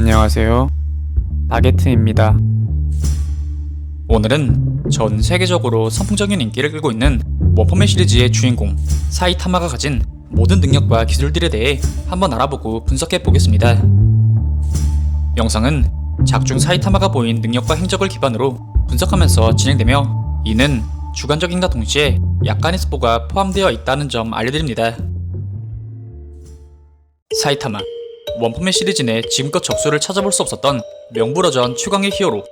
안녕하세요. 바게트입니다. 오늘은 전 세계적으로 선풍적인 인기를 끌고 있는 원펀맨 시리즈의 주인공 사이타마가 가진 모든 능력과 기술들에 대해 한번 알아보고 분석해 보겠습니다. 영상은 작중 사이타마가 보인 능력과 행적을 기반으로 분석하면서 진행되며 이는 주관적인과 동시에 약간의 스포가 포함되어 있다는 점 알려드립니다. 사이타마 원펀맨 시리즈 내 지금껏 적수를 찾아볼 수 없었던 명불허전 최강의 히어로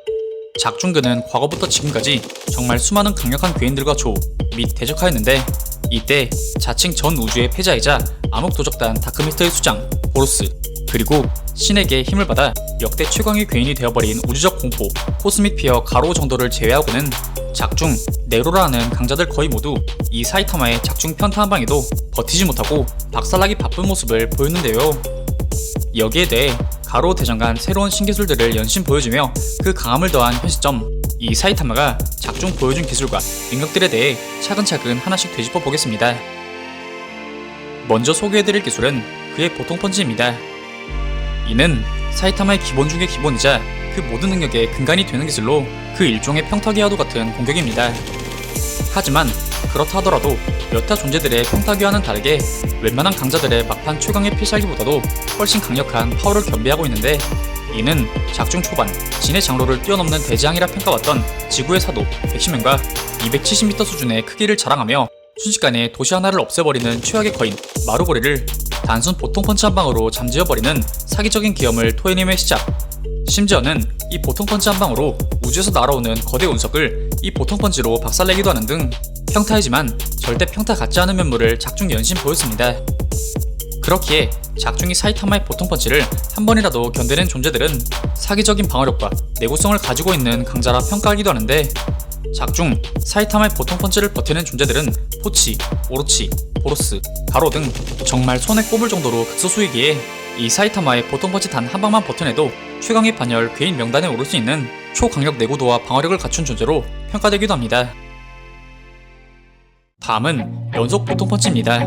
작중근은 과거부터 지금까지 정말 수많은 강력한 괴인들과 조, 및 대적하였는데 이때 자칭 전 우주의 패자이자 암흑도적단 다크미스터의 수장 보로스 그리고 신에게 힘을 받아 역대 최강의 괴인이 되어버린 우주적 공포 코스믹 피어 가로 정도를 제외하고는 작중 네로라는 강자들 거의 모두 이 사이타마의 작중 편타 한 방에도 버티지 못하고 박살나기 바쁜 모습을 보였는데요. 여기에 대해 가로 대전간 새로운 신기술들을 연신 보여주며 그 강함을 더한 현 시점 이 사이타마가 작중 보여준 기술과 능력들에 대해 차근차근 하나씩 되짚어 보겠습니다. 먼저 소개해드릴 기술은 그의 보통 펀치입니다. 이는 사이타마의 기본 중의 기본이자 그 모든 능력의 근간이 되는 기술로 그 일종의 평타기와도 같은 공격입니다. 하지만 그렇다 하더라도 여타 존재들의 평타기와는 다르게 웬만한 강자들의 막판 최강의 필살기보다도 훨씬 강력한 파워를 겸비하고 있는데 이는 작중 초반 진의 장로를 뛰어넘는 대지왕이라 평가받던 지구의 사도 백시맨과 270m 수준의 크기를 자랑하며 순식간에 도시 하나를 없애버리는 최악의 거인 마루고리를 단순 보통 펀치 한 방으로 잠재워버리는 사기적인 기염을 토해내의 시작. 심지어는 이 보통 펀치 한 방으로 우주에서 날아오는 거대 운석을 이 보통 펀치로 박살내기도 하는 등 평타이지만 절대 평타 같지 않은 면모를 작중 연신 보였습니다. 그렇기에 작중이 사이타마의 보통 펀치를 한 번이라도 견뎌낸 존재들은 사기적인 방어력과 내구성을 가지고 있는 강자라 평가하기도 하는데 작중 사이타마의 보통 펀치를 버티는 존재들은 포치, 오로치, 보로스, 가로 등 정말 손에 꼽을 정도로 극소수이기에 이 사이타마의 보통 펀치 단 한 방만 버텨내도 최강의 반열 괴인 명단에 오를 수 있는 초강력 내구도와 방어력을 갖춘 존재로 평가되기도 합니다. 다음은 연속 보통 펀치입니다.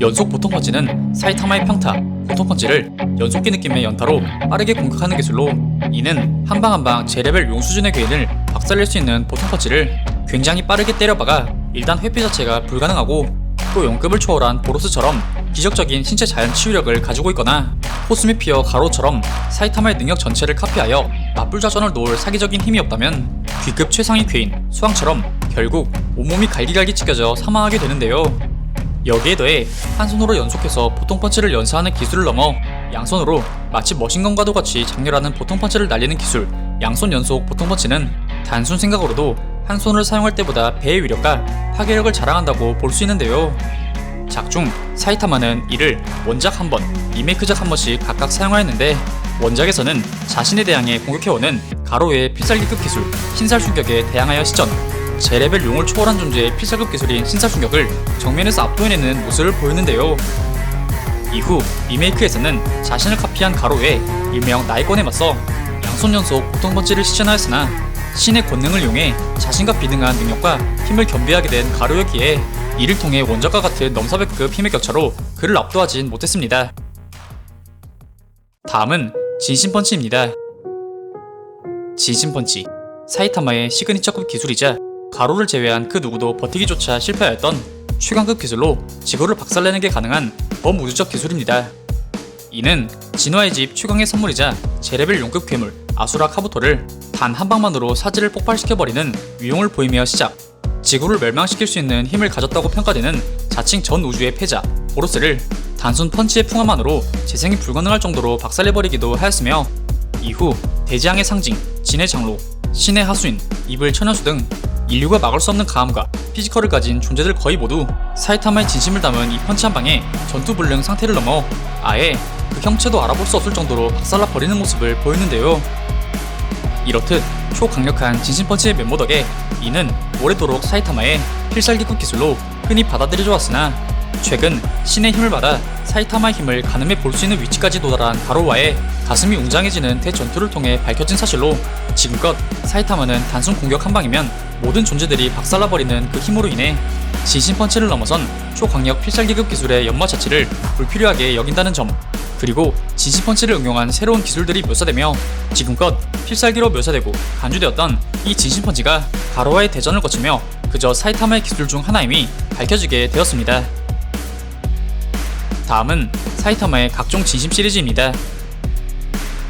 연속 보통 펀치는 사이타마의 평타, 보통 펀치를 연속기 느낌의 연타로 빠르게 공격하는 기술로 이는 한 방 한 방 제레벨 용 수준의 괴인을 박살낼 수 있는 보통 펀치를 굉장히 빠르게 때려박아 일단 회피 자체가 불가능하고 또 용급을 초월한 보로스처럼 기적적인 신체 자연 치유력을 가지고 있거나 코스미 피어 가로처럼 사이타마의 능력 전체를 카피하여 맞불자전을 놓을 사기적인 힘이 없다면 귀급 최상위 괴인 수왕처럼 결국 온몸이 갈기갈기 찢겨져 사망하게 되는데요. 여기에 더해 한 손으로 연속해서 보통 펀치를 연사하는 기술을 넘어 양손으로 마치 머신건과도 같이 장렬하는 보통 펀치를 날리는 기술 양손 연속 보통 펀치는 단순 생각으로도 한 손을 사용할 때보다 배의 위력과 파괴력을 자랑한다고 볼 수 있는데요. 작중 사이타마는 이를 원작 한 번, 리메이크작 한 번씩 각각 사용하였는데 원작에서는 자신에 대항해 공격해오는 가로의 필살기급 기술 신살충격에 대항하여 시전 제레벨 용을 초월한 존재의 필살급 기술인 신살충격을 정면에서 압도해내는 모습을 보였는데요. 이후 리메이크에서는 자신을 카피한 가로에 일명 나이권에 맞서 양손 연속 보통 펀치를 시전하였으나 신의 권능을 이용해 자신과 비등한 능력과 힘을 겸비하게 된 가로였기에 이를 통해 원작과 같은 넘사벽급 힘의 격차로 그를 압도하진 못했습니다. 다음은 진심펀치입니다. 진심펀치 사이타마의 시그니처급 기술이자 가로를 제외한 그 누구도 버티기조차 실패하였던 최강급 기술로 지구를 박살내는 게 가능한 범우주적 기술입니다. 이는 진화의 집 최강의 선물이자 제레벨 용급 괴물 아수라 카부토를 단 한 방만으로 사지를 폭발시켜버리는 위용을 보이며 시작 지구를 멸망시킬 수 있는 힘을 가졌다고 평가되는 자칭 전 우주의 패자 보로스를 단순 펀치의 풍화만으로 재생이 불가능할 정도로 박살내버리기도 하였으며 이후 대지양의 상징 진의 장로 신의 하수인 이불 천연수 등 인류가 막을 수 없는 가함과 피지컬을 가진 존재들 거의 모두 사이타마의 진심을 담은 이 펀치 한 방에 전투 불능 상태를 넘어 아예 그 형체도 알아볼 수 없을 정도로 박살나 버리는 모습을 보였는데요. 이렇듯 초강력한 진심 펀치의 면모 덕에 이는 오래도록 사이타마의 필살기급 기술로 흔히 받아들여져 왔으나 최근 신의 힘을 받아 사이타마의 힘을 가늠해 볼 수 있는 위치까지 도달한 가로와의 가슴이 웅장해지는 대전투를 통해 밝혀진 사실로 지금껏 사이타마는 단순 공격 한 방이면 모든 존재들이 박살나버리는 그 힘으로 인해 진심 펀치를 넘어선 초강력 필살기급 기술의 연마 자체를 불필요하게 여긴다는 점 그리고 진심 펀치를 응용한 새로운 기술들이 묘사되며 지금껏 필살기로 묘사되고 간주되었던 이 진심 펀치가 가로와의 대전을 거치며 그저 사이타마의 기술 중 하나임이 밝혀지게 되었습니다. 다음은 사이타마의 각종 진심 시리즈입니다.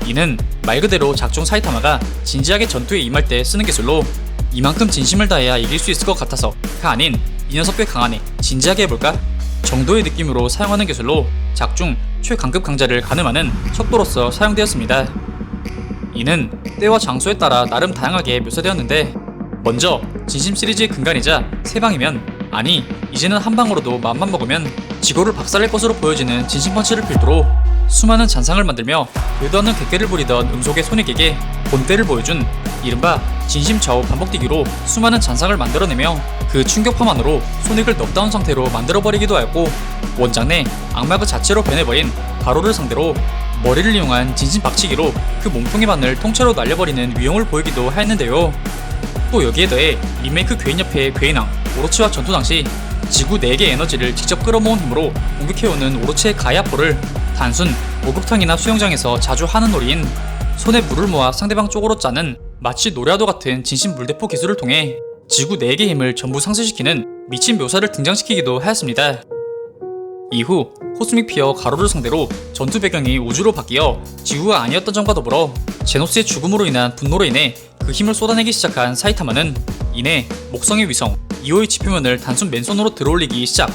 이는 말 그대로 작중 사이타마가 진지하게 전투에 임할 때 쓰는 기술로 이만큼 진심을 다해야 이길 수 있을 것 같아서가 아닌 이 녀석 꽤 강하네 진지하게 해볼까? 정도의 느낌으로 사용하는 기술로 작중 최강급 강자를 가늠하는 척도로서 사용되었습니다. 이는 때와 장소에 따라 나름 다양하게 묘사되었는데 먼저 진심 시리즈의 근간이자 세 방이면 아니 이제는 한 방으로도 맘만 먹으면 지구를 박살낼 것으로 보여지는 진심 펀치를 필두로 수많은 잔상을 만들며 되도 않는 객대를 부리던 음속의 손익에게 본때를 보여준 이른바 진심 좌우 반복뛰기로 수많은 잔상을 만들어내며 그 충격파만으로 손익을 넉다운 상태로 만들어버리기도 하였고 원작 내 악마 그 자체로 변해버린 가로를 상대로 머리를 이용한 진심 박치기로 그 몸통의 반을 통째로 날려버리는 위용을 보이기도 하였는데요. 또 여기에 더해 리메이크 괴인 옆의 괴인왕 오로치와 전투 당시 지구 4개 에너지를 직접 끌어모은 힘으로 공격해오는 오로치의 가야포를 단순 목욕탕이나 수영장에서 자주 하는 놀이인 손에 물을 모아 상대방 쪽으로 짜는 마치 노래와도 같은 진심 물대포 기술을 통해 지구 4개의 힘을 전부 상쇄시키는 미친 묘사를 등장시키기도 하였습니다. 이후 코스믹 피어 가로를 상대로 전투 배경이 우주로 바뀌어 지구가 아니었던 점과 더불어 제노스의 죽음으로 인한 분노로 인해 그 힘을 쏟아내기 시작한 사이타마는 이내 목성의 위성 2호의 지표면을 단순 맨손으로 들어올리기 시작.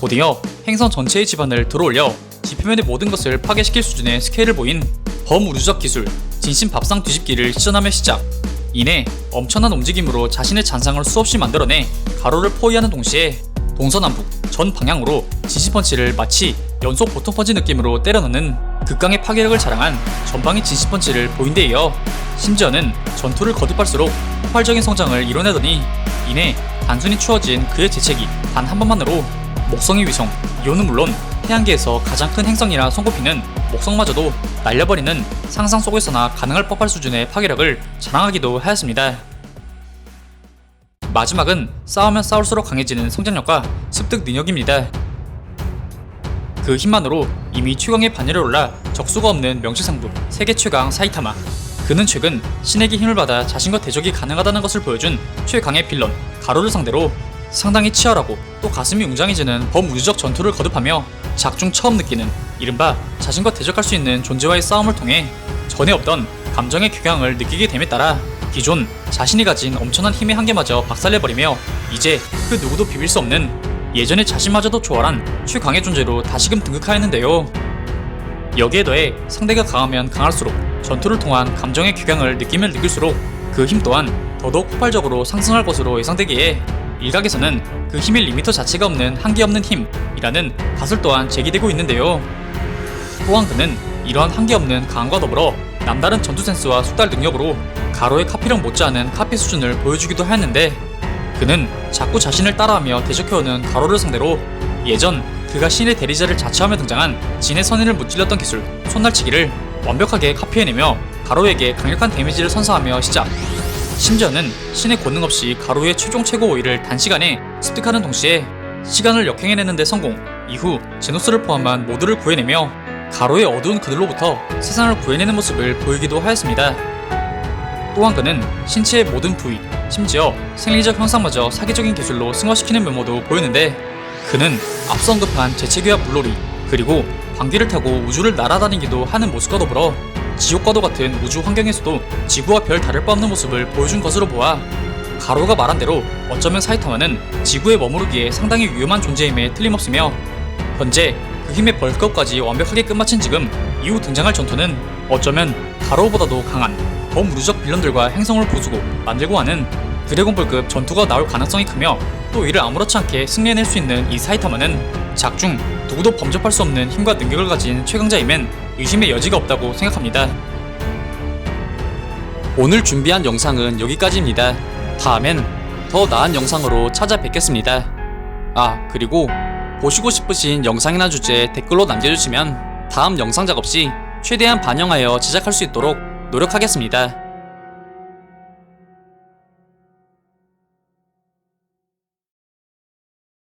곧이어 행성 전체의 지반을 들어올려 지표면의 모든 것을 파괴시킬 수준의 스케일을 보인 범우주적 기술 진심 밥상 뒤집기를 시전하며 시작. 이내 엄청난 움직임으로 자신의 잔상을 수없이 만들어내 가로를 포위하는 동시에 동서남북 전 방향으로 진시펀치를 마치 연속 보통 펀치 느낌으로 때려넣는 극강의 파괴력을 자랑한 전방의 진시펀치를 보인 데 이어 심지어는 전투를 거듭할수록 폭발적인 성장을 이뤄내더니 이내 단순히 추워진 그의 재채기 단 한 번만으로 목성의 위성 이오는 물론 태양계에서 가장 큰 행성이라 손꼽히는 목성마저도 날려버리는 상상 속에서나 가능할 법할 수준의 파괴력을 자랑하기도 하였습니다. 마지막은 싸우면 싸울수록 강해지는 성장력과 습득 능력입니다. 그 힘만으로 이미 최강의 반열에 올라 적수가 없는 명실상부 세계 최강 사이타마. 그는 최근 신에게 힘을 받아 자신과 대적이 가능하다는 것을 보여준 최강의 빌런 가로를 상대로 상당히 치열하고 또 가슴이 웅장해지는 범우주적 전투를 거듭하며 작중 처음 느끼는 이른바 자신과 대적할 수 있는 존재와의 싸움을 통해 전에 없던 감정의 격양을 느끼게 됨에 따라 기존 자신이 가진 엄청난 힘의 한계마저 박살내버리며 이제 그 누구도 비빌 수 없는 예전의 자신마저도 초월한 최강의 존재로 다시금 등극하였는데요. 여기에 더해 상대가 강하면 강할수록 전투를 통한 감정의 격양을 느끼면 느낄수록 그 힘 또한 더더욱 폭발적으로 상승할 것으로 예상되기에 일각에서는 그 힘의 리미터 자체가 없는 한계 없는 힘이라는 가설 또한 제기되고 있는데요. 또한 그는 이러한 한계 없는 강함과 더불어 남다른 전투 센스와 숙달 능력으로 가로의 카피력 못지않은 카피 수준을 보여주기도 하였는데 그는 자꾸 자신을 따라하며 대적해오는 가로를 상대로 예전 그가 신의 대리자를 자처하며 등장한 진의 선인을 무찔렀던 기술 손날치기를 완벽하게 카피해내며 가로에게 강력한 데미지를 선사하며 시작 심지어는 신의 권능 없이 가로의 최종 최고 5위를 단시간에 습득하는 동시에 시간을 역행해내는데 성공 이후 제노스를 포함한 모두를 구해내며 가로의 어두운 그들로부터 세상을 구해내는 모습을 보이기도 하였습니다. 또한 그는 신체의 모든 부위, 심지어 생리적 형상마저 사기적인 기술로 승화시키는 면모도 보이는데 그는 앞서 언급한 재채기와 물놀이 그리고 광기를 타고 우주를 날아다니기도 하는 모습과 더불어 지옥과도 같은 우주 환경에서도 지구와 별 다를 바 없는 모습을 보여준 것으로 보아 가로가 말한 대로 어쩌면 사이타마는 지구에 머무르기에 상당히 위험한 존재임에 틀림없으며 현재 그 힘의 벌크업까지 완벽하게 끝마친 지금 이후 등장할 전투는 어쩌면 가로보다도 강한 범우주적 빌런들과 행성을 부수고 만들고 하는 드래곤볼급 전투가 나올 가능성이 크며 또 이를 아무렇지 않게 승리해낼 수 있는 이 사이타마는 작중 누구도 범접할 수 없는 힘과 능력을 가진 최강자임엔 의심의 여지가 없다고 생각합니다. 오늘 준비한 영상은 여기까지입니다. 다음엔 더 나은 영상으로 찾아뵙겠습니다. 아, 그리고 보시고 싶으신 영상이나 주제 댓글로 남겨주시면 다음 영상 작업 시 최대한 반영하여 제작할 수 있도록 노력하겠습니다.